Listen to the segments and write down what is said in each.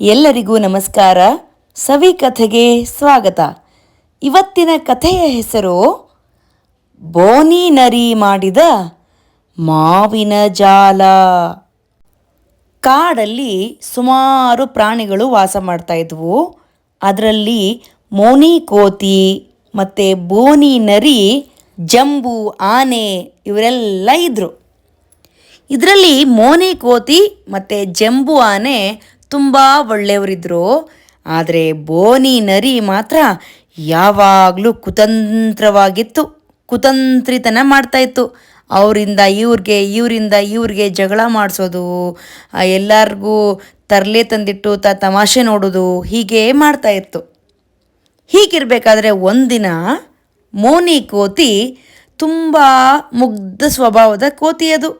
ಎಲ್ಲರಿಗೂ ನಮಸ್ಕಾರ. ಸವಿ ಕಥೆಗೆ ಸ್ವಾಗತ. ಇವತ್ತಿನ ಕಥೆಯ ಹೆಸರು ಬೋನಿ ನರಿ ಮಾಡಿದ ಮಾವಿನ ಜಾಲ. ಕಾಡಲ್ಲಿ ಸುಮಾರು ಪ್ರಾಣಿಗಳು ವಾಸ ಮಾಡ್ತಾ ಇದ್ವು. ಅದರಲ್ಲಿ ಮೋನಿ ಕೋತಿ ಮತ್ತು ಬೋನಿ ನರಿ, ಜಂಬು, ಆನೆ ಇವರೆಲ್ಲ ಇದ್ದರು ಇದರಲ್ಲಿ ಮೋನಿ ಕೋತಿ ಮತ್ತು ಜಂಬು, ಆನೆ ತುಂಬ ಒಳ್ಳೆಯವರಿದ್ದರು ಆದರೆ ಬೋನಿ ನರಿ ಮಾತ್ರ ಯಾವಾಗಲೂ ಕುತಂತ್ರವಾಗಿತ್ತು, ಕುತಂತ್ರಿತನ ಮಾಡ್ತಾ ಇತ್ತು. ಅವರಿಂದ ಇವ್ರಿಗೆ, ಇವರಿಂದ ಇವ್ರಿಗೆ ಜಗಳ ಮಾಡಿಸೋದು ಎಲ್ಲರಿಗೂ ತರಲೆ ತಂದಿಟ್ಟು ತ ತಮಾಷೆ ನೋಡೋದು ಹೀಗೆ ಮಾಡ್ತಾ ಇತ್ತು. ಹೀಗಿರಬೇಕಾದ್ರೆ ಒಂದಿನ ಮೋನಿ ಕೋತಿ ತುಂಬ ಮುಗ್ಧ ಸ್ವಭಾವದ ಕೋತಿ ಅದು.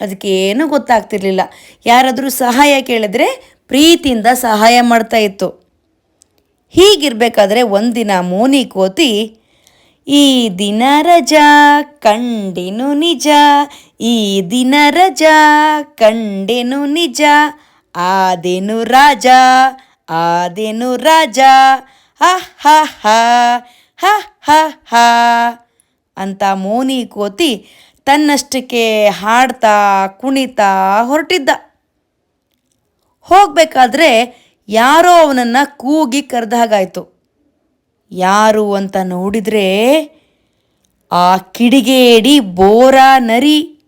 ಅದಕ್ಕೇನೂ ಗೊತ್ತಾಗ್ತಿರ್ಲಿಲ್ಲ. ಯಾರಾದರೂ ಸಹಾಯ ಕೇಳಿದ್ರೆ ಪ್ರೀತಿಯಿಂದ ಸಹಾಯ ಮಾಡ್ತಾ ಇತ್ತು. ಹೀಗಿರಬೇಕಾದ್ರೆ ಒಂದಿನ ಮೋನಿ ಕೋತಿ, ಈ ದಿನ ರಜಾ ಕಂಡೆನು ನಿಜ, ಈ ದಿನ ರಜಾ ಕಂಡೆನು ನಿಜ, ಆದೆನು ರಾಜ ಆದೆನು ರಾಜ, ಹ ಹ ಹ ಹ ಅಂತ ಮೋನಿ ಕೋತಿ ತನ್ನಷ್ಟಕ್ಕೆ ಹಾಡ್ತಾ ಕುಣಿತಾ ಹೊರಟಿದ್ದ. ಹೋಗಬೇಕಾದ್ರೆ ಯಾರೋ ಅವನನ್ನು ಕೂಗಿ ಕರೆದ ಹಾಗಾಯಿತು. ಯಾರು ಅಂತ ನೋಡಿದರೆ ಆ ಕಿಡಿಗೇಡಿ ಬೋರ ನರಿ.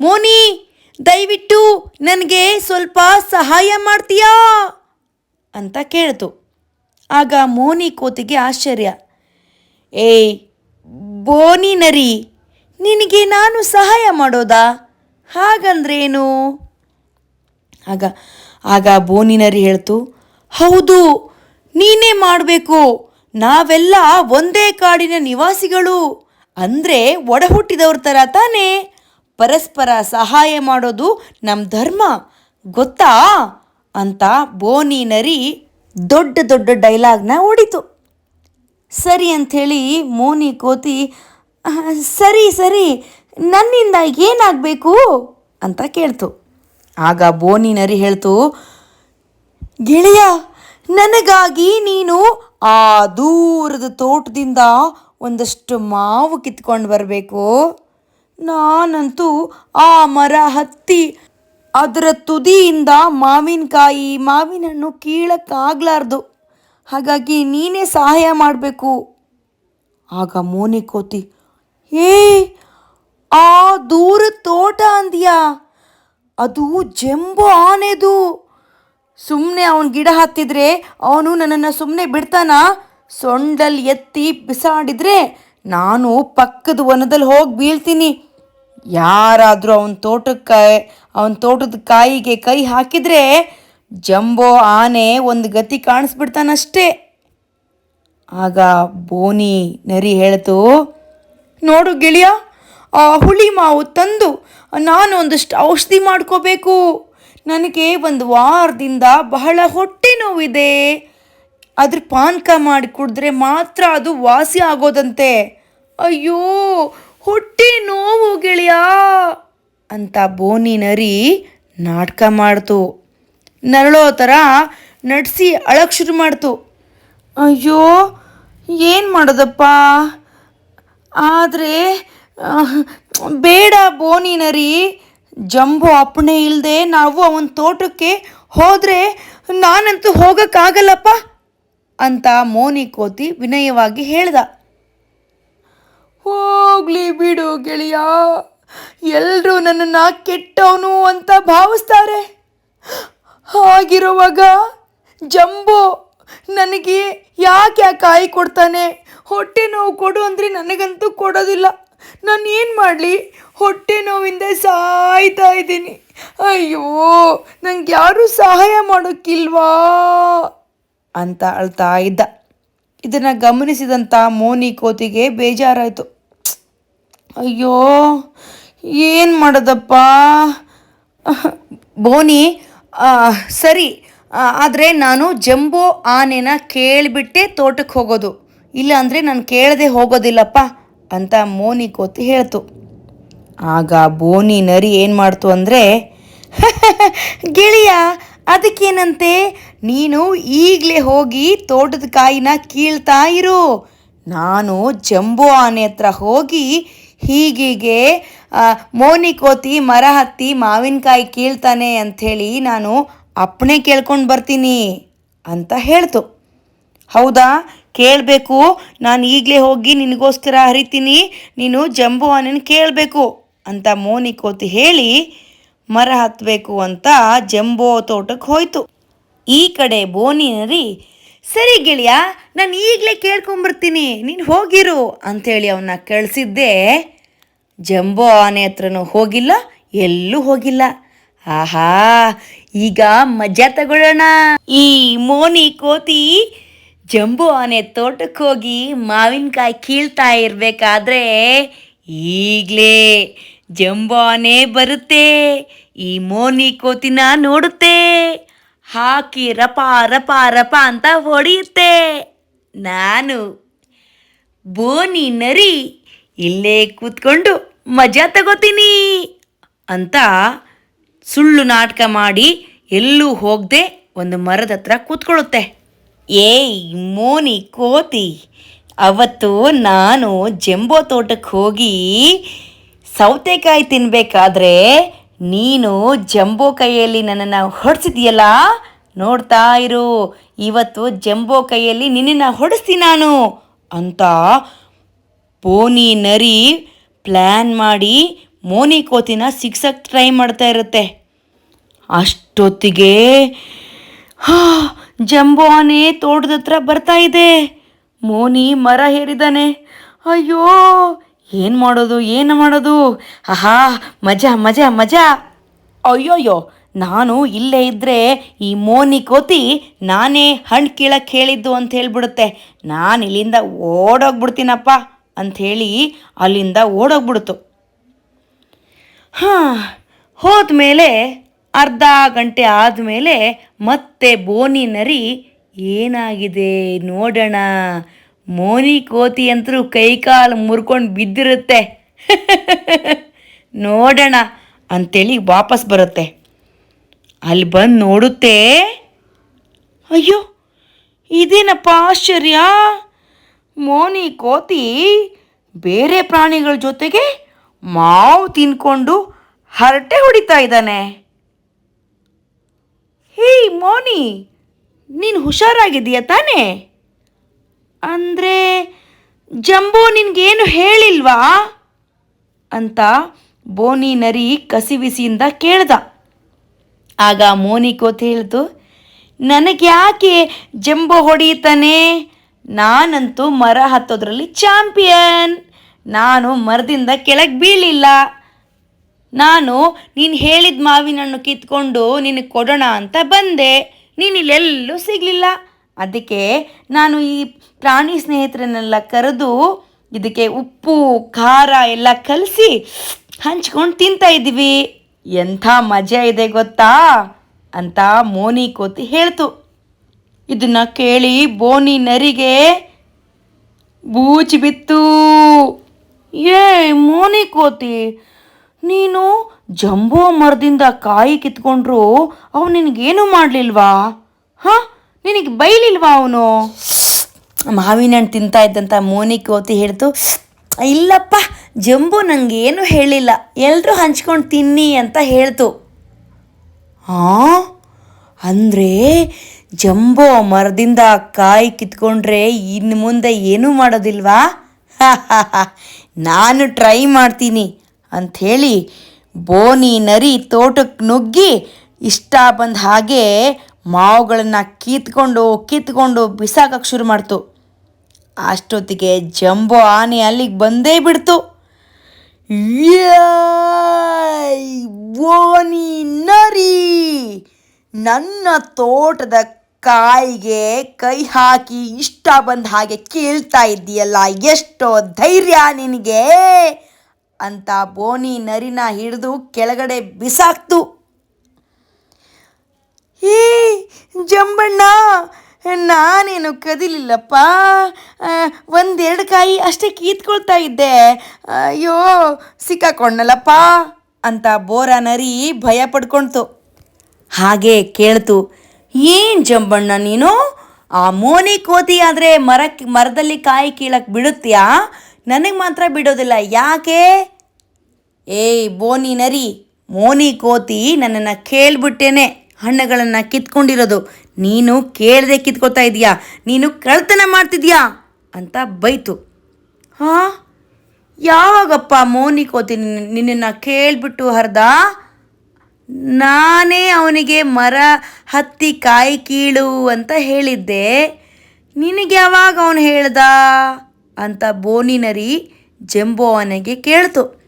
ಮೋನಿ, ದಯವಿಟ್ಟು ನನಗೆ ಸ್ವಲ್ಪ ಸಹಾಯ ಮಾಡ್ತೀಯಾ? ಅಂತ ಕೇಳ್ತು. ಆಗ ಮೋನಿ ಕೋತಿಗೆ ಆಶ್ಚರ್ಯ. ಏಯ್, ಬೋನಿ ನರಿ, ನಿನಗೆ ನಾನು ಸಹಾಯ ಮಾಡೋದಾ? ಹಾಗಂದ್ರೇನು? ಆಗ ಆಗ ಬೋನಿನರಿ ಹೇಳ್ತು, ಹೌದು, ನೀನೇ ಮಾಡಬೇಕು. ನಾವೆಲ್ಲ ಒಂದೇ ಕಾಡಿನ ನಿವಾಸಿಗಳು. ಅಂದರೆ ಒಡಹುಟ್ಟಿದವ್ರ ಥರ ತಾನೇ. ಪರಸ್ಪರ ಸಹಾಯ ಮಾಡೋದು ನಮ್ಮ ಧರ್ಮ. ಗೊತ್ತಾ? ಅಂತ ಬೋನಿ ನರಿ ದೊಡ್ಡ ದೊಡ್ಡ ಡೈಲಾಗ್ನ ಹೊಡಿತು ಸರಿ ಅಂಥೇಳಿ ಮೋನಿ ಕೋತಿ ಸರಿ ಸರಿ. ನನ್ನಿಂದ ಏನಾಗಬೇಕು? ಅಂತ ಕೇಳ್ತು. ಆಗ ಬೋನಿ ನರಿ ಹೇಳ್ತು, ಗೆಳೆಯ, ನನಗಾಗಿ ನೀನು ಆ ದೂರದ ತೋಟದಿಂದ ಒಂದಷ್ಟು ಮಾವು ಕಿತ್ಕೊಂಡು ಬರಬೇಕು. ನಾನಂತೂ ಆ ಮರ ಹತ್ತಿ ಅದರ ತುದಿಯಿಂದ ಮಾವಿನಕಾಯಿ ಮಾವಿನ ಹಣ್ಣು ಕೀಳಕ್ಕಾಗ್ಲಾರ್ದು. ಹಾಗಾಗಿ ನೀನೇ ಸಹಾಯ ಮಾಡಬೇಕು. ಆಗ ಮೋನಿ ಕೋತಿ ಏ ಅದು ಜಂಬೋ ಆನೆದು. ಸುಮ್ಮನೆ ಅವನ ಗಿಡ ಹತ್ತಿದ್ರೆ ಅವನು ನನ್ನನ್ನು ಸುಮ್ಮನೆ ಬಿಡ್ತಾನ? ಸೊಂಡಲ್ಲಿ ಎತ್ತಿ ಬಿಸಾಡಿದ್ರೆ ನಾನು ಪಕ್ಕದ ವನದಲ್ಲಿ ಹೋಗಿ ಬೀಳ್ತೀನಿ. ಯಾರಾದರೂ ಅವನ ತೋಟಕ್ಕೆ, ಅವನ ತೋಟದ ಕಾಯಿಗೆ ಕೈ ಹಾಕಿದ್ರೆ ಜಂಬೋ ಆನೆ ಒಂದು ಗತಿ ಕಾಣಿಸ್ಬಿಡ್ತಾನಷ್ಟೇ. ಆಗ ಬೋನಿ ನರಿ ಹೇಳ್ತು, ನೋಡು ಗೆಳೆಯ ಹುಳಿ ಮಾವು ತಂದು ನಾನು ಒಂದಷ್ಟು ಔಷಧಿ ಮಾಡ್ಕೋಬೇಕು. ನನಗೆ ಒಂದು ವಾರದಿಂದ ಬಹಳ ಹೊಟ್ಟೆ ನೋವಿದೆ. ಅದ್ರ ಪಾನಕ ಮಾಡಿ ಕುಡಿದ್ರೆ ಮಾತ್ರ ಅದು ವಾಸಿ ಆಗೋದಂತೆ. ಅಯ್ಯೋ, ಹೊಟ್ಟೆ ನೋವು ಗೆಳೆಯ, ಅಂತ ಬೋನಿ ನರಿ ನಾಟಕ ಮಾಡ್ತು. ನರಳೋ ಥರ ನಡ್ಸಿ ಅಳಕ್ಕೆ ಶುರು ಮಾಡ್ತು. ಅಯ್ಯೋ, ಏನು ಮಾಡೋದಪ್ಪ? ಆದರೆ ಬೇಡ ಬೋನಿನರಿ ಜಂಬು ಅಪ್ಪಣೆ ಇಲ್ಲದೆ ನಾವು ಅವನ ತೋಟಕ್ಕೆ ಹೋದರೆ ನಾನಂತೂ ಹೋಗೋಕ್ಕಾಗಲ್ಲಪ್ಪ ಅಂತ ಮೋನಿ ಕೋತಿ ವಿನಯವಾಗಿ ಹೇಳ್ದ. ಹೋಗ್ಲಿ ಬಿಡು ಗೆಳೆಯ ಎಲ್ಲರೂ ನನ್ನನ್ನು ಕೆಟ್ಟವನು ಅಂತ ಭಾವಿಸ್ತಾರೆ. ಹಾಗಿರುವಾಗ ಜಂಬು ನನಗೆ ಯಾಕೆ ಆ ಕಾಯಿ ಕೊಡ್ತಾನೆ? ಹೊಟ್ಟೆ ನೋವು ಕೊಡು ಅಂದರೆ ನನಗಂತೂ ಕೊಡೋದಿಲ್ಲ. ನಾನು ಏನು ಮಾಡಲಿ? ಹೊಟ್ಟೆ ನೋವಿಂದ ಸಾಯ್ತಾ ಇದ್ದೀನಿ. ಅಯ್ಯೋ, ನಂಗೆ ಯಾರೂ ಸಹಾಯ ಮಾಡೋಕ್ಕಿಲ್ವಾ? ಅಂತ ಅಳ್ತಾ ಇದ್ದ. ಇದನ್ನು ಗಮನಿಸಿದಂಥ ಮೋನಿ ಕೋತಿಗೆ ಬೇಜಾರಾಯಿತು. ಅಯ್ಯೋ, ಏನು ಮಾಡೋದಪ್ಪ? ಬೋನಿ ಸರಿ. ಆದರೆ ನಾನು ಜಂಬೋ ಆನೆನ ಕೇಳಿಬಿಟ್ಟೆ ತೋಟಕ್ಕೆ ಹೋಗೋದು. ಇಲ್ಲ ಅಂದರೆ ನಾನು ಕೇಳದೆ ಹೋಗೋದಿಲ್ಲಪ್ಪ. ಅಂತ ಮೋನಿ ಕೋತಿ ಹೇಳ್ತು. ಆಗ ಬೋನಿ ನರಿ ಏನು ಮಾಡ್ತು ಅಂದರೆ, ಗೆಳೆಯ, ಅದಕ್ಕೇನಂತೆ? ನೀನು ಈಗಲೇ ಹೋಗಿ ತೋಟದ ಕಾಯಿನ ಕೀಳ್ತಾ ಇರು. ನಾನು ಜಂಬೋ ಆನೆ ಹತ್ರ ಹೋಗಿ ಹೀಗೀಗೆ ಮೋನಿ ಕೋತಿ ಮರ ಹತ್ತಿ ಮಾವಿನಕಾಯಿ ಕೀಳ್ತಾನೆ ಅಂಥೇಳಿ ನಾನು ಅಪ್ಪಣೆ ಕೇಳ್ಕೊಂಡು ಬರ್ತೀನಿ ಅಂತ ಹೇಳ್ತು. ಹೌದಾ? ಕೇಳಬೇಕು. ನಾನು ಈಗಲೇ ಹೋಗಿ ನಿನಗೋಸ್ಕರ ಹರಿತೀನಿ. ನೀನು ಜಂಬುವಾನನ ಕೇಳಬೇಕು ಅಂತ ಮೋನಿ ಕೋತಿ ಹೇಳಿ ಮರ ಹತ್ತಬೇಕು ಅಂತ ಜಂಬೋ ತೋಟಕ್ಕೆ ಹೋಯ್ತು. ಈ ಕಡೆ ಬೋನಿ ನರಿ, ಸರಿ ಗೆಳೆಯ, ನಾನು ಈಗಲೇ ಕೇಳ್ಕೊಂಬರ್ತೀನಿ ನೀನು ಹೋಗಿರು ಅಂಥೇಳಿ ಅವನ್ನ ಕಳಿಸಿದ್ದೆ. ಜಂಬೋ ಆನೆ ಹತ್ರನೂ ಹೋಗಿಲ್ಲ, ಎಲ್ಲೂ ಹೋಗಿಲ್ಲ. ಆಹಾ, ಈಗ ಮಜಾ ತಗೊಳ್ಳೋಣ. ಈ ಮೋನಿ ಕೋತಿ ಜಂಬೋ ಆನೆ ತೋಟಕ್ಕೆ ಹೋಗಿ ಮಾವಿನಕಾಯಿ ಕೀಳ್ತಾ ಇರಬೇಕಾದ್ರೆ ಈಗಲೇ ಜಂಬು ಆನೆ ಬರುತ್ತೆ, ಈ ಮೋನಿ ಕೋತಿನ ನೋಡುತ್ತೆ, ಹಾಕಿ ರಪ ರಪ ರಪ ಅಂತ ಹೊಡೆಯುತ್ತೆ. ನಾನು ಬೋನಿ ನರಿ, ಇಲ್ಲೇ ಕೂತ್ಕೊಂಡು ಮಜಾ ತಗೋತೀನಿ ಅಂತ ಸುಳ್ಳು ನಾಟಕ ಮಾಡಿ ಎಲ್ಲೂ ಹೋಗದೆ ಒಂದು ಮರದ ಹತ್ರ ಕೂತ್ಕೊಳ್ಳುತ್ತೆ. ಏಯ್ ಮೋನಿ ಕೋತಿ, ಅವತ್ತು ನಾನು ಜಂಬೋ ತೋಟಕ್ಕೆ ಹೋಗಿ ಸೌತೆಕಾಯಿ ತಿನ್ನಬೇಕಾದ್ರೆ ನೀನು ಜಂಬೋ ಕೈಯಲ್ಲಿ ನನ್ನನ್ನು ಹೊಡೆಸಿದ್ಯಲ್ಲ? ನೋಡ್ತಾ ಇರು. ಇವತ್ತು ಜಂಬೋ ಕೈಯಲ್ಲಿ ನಿನ್ನನ್ನು ಹೊಡೆಸ್ತೀನಿ ನಾನು ಅಂತ ಪೋನಿ ನರಿ ಪ್ಲ್ಯಾನ್ ಮಾಡಿ ಮೋನಿ ಕೋತಿನ ಸಿಕ್ಸಕ್ಕೆ ಟ್ರೈ ಮಾಡ್ತಾ ಇರುತ್ತೆ. ಅಷ್ಟೊತ್ತಿಗೆ, ಹಾ ಜಂಬೋ ಆನೆ ತೋಟದ ಹತ್ರ ಬರ್ತಾ ಇದೆ. ಮೋನಿ ಮರ ಹೇರಿದಾನೆ. ಅಯ್ಯೋ, ಏನು ಮಾಡೋದು ಏನು ಮಾಡೋದು? ಆಹಾ, ಮಜಾ ಮಜಾ ಮಜಾ. ಅಯ್ಯೋಯ್ಯೋ, ನಾನು ಇಲ್ಲೇ ಇದ್ದರೆ ಈ ಮೋನಿ ಕೋತಿ ನಾನೇ ಹಣ್ಣು ಕೀಳಕ್ಕೆ ಹೇಳಿದ್ದು ಅಂತ ಹೇಳ್ಬಿಡುತ್ತೆ. ನಾನು ಇಲ್ಲಿಂದ ಓಡೋಗ್ಬಿಡ್ತೀನಪ್ಪ ಅಂಥೇಳಿ ಅಲ್ಲಿಂದ ಓಡೋಗ್ಬಿಡ್ತು. ಹಾಂ, ಹೋದ್ಮೇಲೆ ಅರ್ಧ ಗಂಟೆ ಆದಮೇಲೆ ಮತ್ತೆ ಬೋನಿ ನರಿ ಏನಾಗಿದೆ ನೋಡೋಣ. ಮೋನಿ ಕೋತಿ ಅಂತರೂ ಕೈಕಾಲು ಮುರ್ಕೊಂಡು ಬಿದ್ದಿರುತ್ತೆ. ನೋಡೋಣ ಅಂತೇಳಿ ವಾಪಸ್ ಬರುತ್ತೆ. ಅಲ್ಲಿ ಬಂದು ನೋಡುತ್ತೆ. ಅಯ್ಯೋ, ಇದೇನಪ್ಪ ಆಶ್ಚರ್ಯ? ಮೋನಿ ಕೋತಿ ಬೇರೆ ಪ್ರಾಣಿಗಳ ಜೊತೆಗೆ ಮಾವು ತಿನ್ಕೊಂಡು ಹರಟೆ ಹೊಡಿತಾ ಇದ್ದಾನೆ. ಹೇ ಮೋನಿ, ನೀನು ಹುಷಾರಾಗಿದೀಯ ತಾನೇ? ಅಂದರೆ ಜಂಬೋ ನಿನಗೇನು ಹೇಳಿಲ್ವಾ? ಅಂತ ಬೋನಿ ನರಿ ಕಸಿವಿಸಿಯಿಂದ ಕೇಳ್ದ. ಆಗ ಮೋನಿ ಕೋತಿ ಹೇಳ್ತು ನನಗೆ ಯಾಕೆ ಜಂಬೋ ಹೊಡೀತಾನೆ? ನಾನಂತೂ ಮರ ಹತ್ತೋದ್ರಲ್ಲಿ ಚಾಂಪಿಯನ್. ನಾನು ಮರದಿಂದ ಕೆಳಗೆ ಬೀಳಿಲ್ಲ. ನಾನು ನೀನು ಹೇಳಿದ ಮಾವಿನ ಹಣ್ಣು ಕಿತ್ಕೊಂಡು ನಿನಗೆ ಕೊಡೋಣ ಅಂತ ಬಂದೆ. ನೀನಿಲ್ಲೆಲ್ಲೂ ಸಿಗಲಿಲ್ಲ. ಅದಕ್ಕೆ ನಾನು ಈ ಪ್ರಾಣಿ ಸ್ನೇಹಿತರನ್ನೆಲ್ಲ ಕರೆದು ಇದಕ್ಕೆ ಉಪ್ಪು, ಖಾರ ಎಲ್ಲ ಕಲಸಿ ಹಂಚ್ಕೊಂಡು ತಿಂತಾ ಇದ್ದೀವಿ. ಎಂಥ ಮಜಾ ಇದೆ ಗೊತ್ತಾ? ಅಂತ ಮೋನಿ ಕೋತಿ ಹೇಳ್ತು. ಇದನ್ನ ಕೇಳಿ ಬೋನಿ ನರಿಗೆ ಬೂಚಿ ಬಿತ್ತು. ಏ ಮೋನಿ ಕೋತಿ ನೀನು ಜಂಬೋ ಮರದಿಂದ ಕಾಯಿ ಕಿತ್ಕೊಂಡ್ರು ಅವು ನಿನಗೇನು ಮಾಡಲಿಲ್ವಾ? ಹಾಂ? ನಿನಗೆ ಬೈಲಿಲ್ವಾ ಅವನು? ಮಾವಿನ ಹಣ್ಣು ತಿಂತಾ ಇದ್ದಂಥ ಮೋನಿ ಕೋತಿ ಹೇಳ್ತು, ಇಲ್ಲಪ್ಪ, ಜಂಬು ನಂಗೇನು ಹೇಳಿಲ್ಲ. ಎಲ್ಲರೂ ಹಂಚ್ಕೊಂಡು ತಿನ್ನಿ ಅಂತ ಹೇಳ್ತು. ಹಾಂ ಅಂದರೆ ಜಂಬೋ ಮರದಿಂದ ಕಾಯಿ ಕಿತ್ಕೊಂಡ್ರೆ ಇನ್ನು ಮುಂದೆ ಏನೂ ಮಾಡೋದಿಲ್ವಾ? ನಾನು ಟ್ರೈ ಮಾಡ್ತೀನಿ. ಅಂಥೇಳಿ ಬೋನಿ ನರಿ ತೋಟಕ್ಕೆ ನುಗ್ಗಿ ಇಷ್ಟ ಬಂದ ಹಾಗೆ ಮಾವುಗಳನ್ನು ಕಿತ್ಕೊಂಡು ಕಿತ್ಕೊಂಡು ಬಿಸಾಕಕ್ಕೆ ಶುರು ಮಾಡ್ತು. ಅಷ್ಟೊತ್ತಿಗೆ ಜಂಬೋ ಆನೆ ಅಲ್ಲಿಗೆ ಬಂದೇ ಬಿಡ್ತು. ಬೋನಿ ನರಿ, ನನ್ನ ತೋಟದ ಕಾಯಿಗೆ ಕೈ ಹಾಕಿ ಇಷ್ಟ ಬಂದ ಹಾಗೆ ಕೇಳ್ತಾ ಇದ್ದೀಯಲ್ಲ, ಎಷ್ಟೋ ಧೈರ್ಯ ನಿನಗೆ. ಅಂತ ಬೋನಿ ನರಿನ ಹಿಡಿದು ಕೆಳಗಡೆ ಬಿಸಾಕ್ತು. ಏ ಜಂಬಣ್ಣ, ನಾನೇನು ಕದಿಲಿಲ್ಲಪ್ಪ? ಒಂದೆರಡು ಕಾಯಿ ಅಷ್ಟೇ ಕೀತ್ಕೊಳ್ತಾ ಇದ್ದೆ. ಅಯ್ಯೋ, ಸಿಕ್ಕಾಕೊಂಡಲ್ಲಪ್ಪ? ಅಂತ ಬೋರ ನರಿ ಭಯ ಪಡ್ಕೊಳ್ತು ಹಾಗೆ ಕೇಳ್ತು, ಏನ್ ಜಂಬಣ್ಣ ನೀನು? ಆ ಮೋನಿ ಕೋತಿ ಆದರೆ ಮರಕ್ಕೆ ಮರದಲ್ಲಿ ಕಾಯಿ ಕೀಳಕ್ಕೆ ಬಿಡುತ್ತ್ಯಾ? ನನಗೆ ಮಾತ್ರ ಬಿಡೋದಿಲ್ಲ. ಯಾಕೆ? ಏಯ್, ಬೋನಿ ನರಿ. ಮೋನಿ ಕೋತಿ ನನ್ನನ್ನು ಕೇಳ್ಬಿಟ್ಟೇನೆ. ಹಣ್ಣುಗಳನ್ನು ಕಿತ್ಕೊಂಡಿರೋದು. ನೀನು ಕೇಳದೆ ಕಿತ್ಕೋತಾ ಇದೀಯಾ ನೀನು ಕಳ್ತನ ಮಾಡ್ತಿದ್ಯಾ ಅಂತ ಬೈತು. ಹಾಂ? ಯಾವಾಗಪ್ಪ ಮೋನಿ ಕೋತಿ ನಿನ್ನನ್ನು ಕೇಳಿಬಿಟ್ಟು ಹರ್ದ? ನಾನೇ ಅವನಿಗೆ ಮರ ಹತ್ತಿ ಕಾಯಿ ಕೀಳು ಅಂತ ಹೇಳಿದ್ದೆ. ನಿನಗೆ ಯಾವಾಗ ಅವನು ಹೇಳ್ದ? ಅಂತ ಬೋನಿ ನರಿ ಜಂಬೋ ಆನೆಗೆ ಕೇಳ್ತು.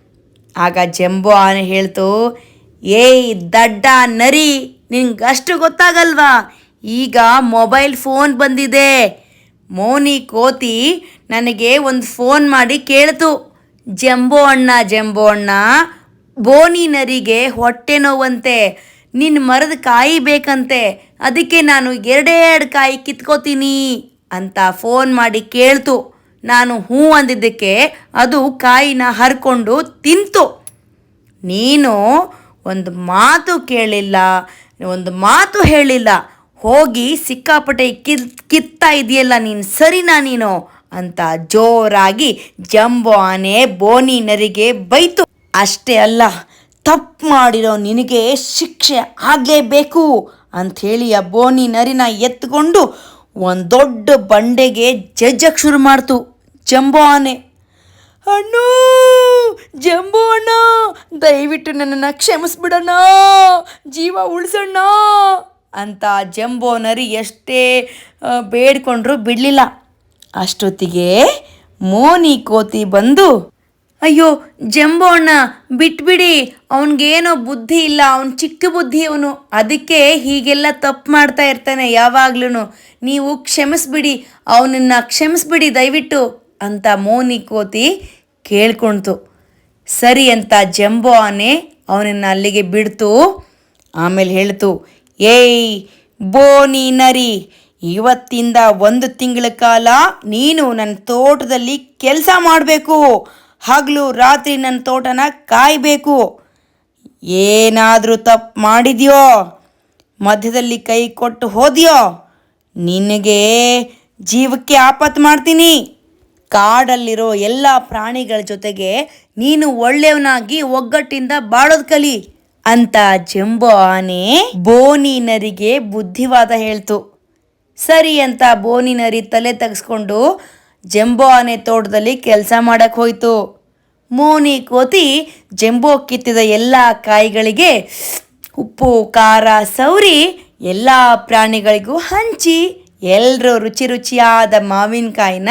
ಆಗ ಜಂಬೋ ಆನೆ ಹೇಳ್ತು, ಏಯ್ ದಡ್ಡ ನರಿ ನಿನ್ಗಷ್ಟು ಗೊತ್ತಾಗಲ್ವಾ? ಈಗ ಮೊಬೈಲ್ ಫೋನ್ ಬಂದಿದೆ. ಮೋನಿ ಕೋತಿ ನನಗೆ ಒಂದು ಫೋನ್ ಮಾಡಿ ಕೇಳ್ತು. ಜಂಬೋ ಅಣ್ಣ ಜಂಬೋ ಅಣ್ಣ, ಬೋನಿ ನರಿಗೆ ಹೊಟ್ಟೆ ನೋವಂತೆ. ನಿನ್ನ ಮರದ ಕಾಯಿ ಬೇಕಂತೆ. ಅದಕ್ಕೆ ನಾನು ಎರಡೆರಡು ಎರಡು ಕಾಯಿ ಕಿತ್ಕೋತೀನಿ ಅಂತ ಫೋನ್ ಮಾಡಿ ಕೇಳ್ತು. ನಾನು ಹೂ ಅಂದಿದ್ದಕ್ಕೆ ಅದು ಕಾಯಿನ ಹರ್ಕೊಂಡು ತಿಂತು. ನೀನು ಒಂದು ಮಾತು ಕೇಳಿಲ್ಲ, ಒಂದು ಮಾತು ಹೇಳಿಲ್ಲ. ಹೋಗಿ ಸಿಕ್ಕಾಪಟ್ಟೆ ಕಿತ್ ಕಿತ್ತಾ ಇದೆಯಲ್ಲ ನೀನು, ಸರಿನಾ ನೀನು? ಅಂತ ಜೋರಾಗಿ ಜಂಬೋ ಆನೆ ಬೋನಿ ನರಿಗೆ ಬೈತು. ಅಷ್ಟೇ ಅಲ್ಲ, ತಪ್ಪು ಮಾಡಿರೋ ನಿನಗೆ ಶಿಕ್ಷೆ ಆಗಲೇಬೇಕು ಅಂಥೇಳಿ ಆ ಬೋನಿ ನರಿನ ಎತ್ಕೊಂಡು ಒಂದು ದೊಡ್ಡ ಬಂಡೆಗೆ ಜಜ್ಜಕ್ಕೆ ಶುರು ಮಾಡ್ತು. ಜಂಬೋ ಆನೆ ಅಣ್ಣು, ಜಂಬೋ ಅಣ್ಣ, ದಯವಿಟ್ಟು ನನ್ನನ್ನು ಕ್ಷಮಿಸ್ಬಿಡಣ್ಣ. ಜೀವ ಉಳಿಸಣ್ಣ ಅಂತ ಜಂಬೋ ನರಿ ಎಷ್ಟೇ ಬೇಡ್ಕೊಂಡ್ರೂ ಬಿಡಲಿಲ್ಲ. ಅಷ್ಟೊತ್ತಿಗೆ ಮೋನಿ ಕೋತಿ ಬಂದು, ಅಯ್ಯೋ, ಜಂಬೋ ಅಣ್ಣ, ಬಿಟ್ಬಿಡಿ. ಅವನಿಗೇನೋ ಬುದ್ಧಿ ಇಲ್ಲ. ಅವನು ಚಿಕ್ಕ ಬುದ್ಧಿ ಅವನು. ಅದಕ್ಕೆ ಹೀಗೆಲ್ಲ ತಪ್ಪು ಮಾಡ್ತಾ ಇರ್ತಾನೆ ಯಾವಾಗ್ಲೂ ನೀವು ಕ್ಷಮಿಸ್ಬಿಡಿ. ಅವನನ್ನು ಕ್ಷಮಿಸ್ಬಿಡಿ ದಯವಿಟ್ಟು. ಅಂತ ಮೋನಿ ಕೋತಿ ಕೇಳ್ಕೊಳ್ತು ಸರಿ ಅಂತ ಜಂಬೋ ಆನೆ ಅವನನ್ನು ಅಲ್ಲಿಗೆ ಬಿಡ್ತು. ಆಮೇಲೆ ಹೇಳ್ತು, ಏಯ್, ಬೋನಿ ನರಿ, ಇವತ್ತಿಂದ ಒಂದು ತಿಂಗಳ ಕಾಲ ನೀನು ನನ್ನ ತೋಟದಲ್ಲಿ ಕೆಲಸ ಮಾಡಬೇಕು. ಹಗಲು ರಾತ್ರಿ ನನ್ನ ತೋಟನ ಕಾಯಬೇಕು. ಏನಾದರೂ ತಪ್ಪು ಮಾಡಿದ್ಯೋ? ಮಧ್ಯದಲ್ಲಿ ಕೈ ಕೊಟ್ಟು ಹೋದ್ಯೋ? ನಿನಗೆ ಜೀವಕ್ಕೆ ಆಪತ್ತು ಮಾಡ್ತೀನಿ. ಕಾಡಲ್ಲಿರೋ ಎಲ್ಲ ಪ್ರಾಣಿಗಳ ಜೊತೆಗೆ ನೀನು ಒಳ್ಳೆಯವನಾಗಿ ಒಗ್ಗಟ್ಟಿಂದ ಬಾಳೋದ್ ಕಲಿ ಅಂತ ಜಂಬೋ ಆನೆ ಬೋನಿನರಿಗೆ ಬುದ್ಧಿವಾದ ಹೇಳ್ತು. ಸರಿ ಅಂತ ಬೋನಿನರಿ ತಲೆ ತೆಗೆಸ್ಕೊಂಡು ಜಂಬೋ ಆನೆ ತೋಟದಲ್ಲಿ ಕೆಲಸ ಮಾಡಕ್ಕೆ ಹೋಯ್ತು. ಮೋನಿ ಕೋತಿ ಜಂಬೋ ಕಿತ್ತಿದ ಎಲ್ಲ ಕಾಯಿಗಳಿಗೆ ಉಪ್ಪು, ಖಾರ ಸೌರಿ ಎಲ್ಲ ಪ್ರಾಣಿಗಳಿಗೂ ಹಂಚಿ ಎಲ್ಲರೂ ರುಚಿ ರುಚಿಯಾದ ಮಾವಿನಕಾಯಿನ